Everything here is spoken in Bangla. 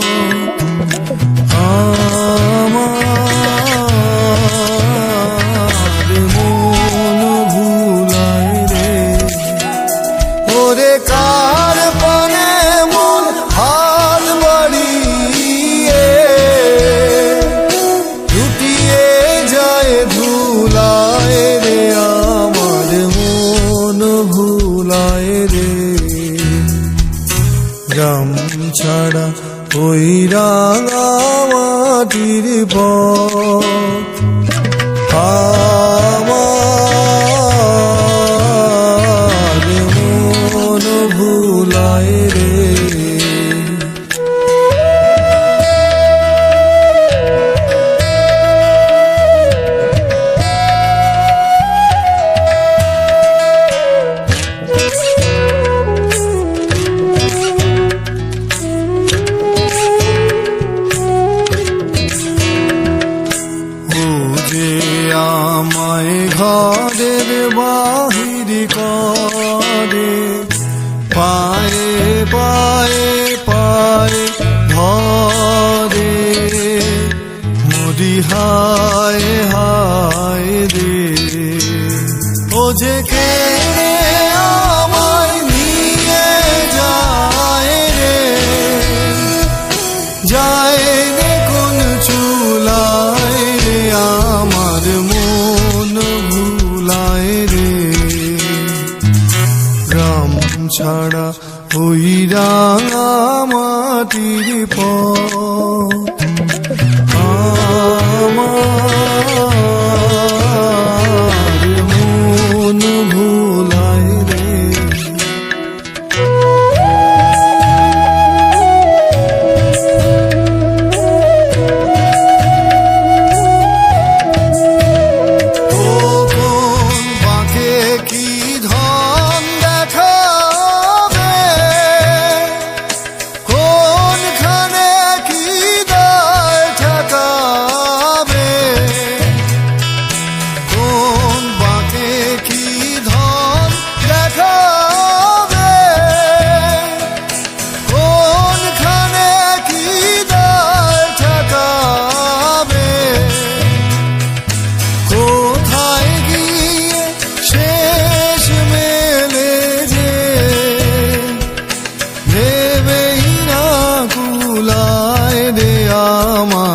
hope ওই রাঙা মাটির পথ। বাহির করে, পায়ে পায়ে পায়ে ধরে মুদি হায় হায় রে। ও যে যায় রে যায় রে ছাড়া ওই রাঙা মাটির পথ।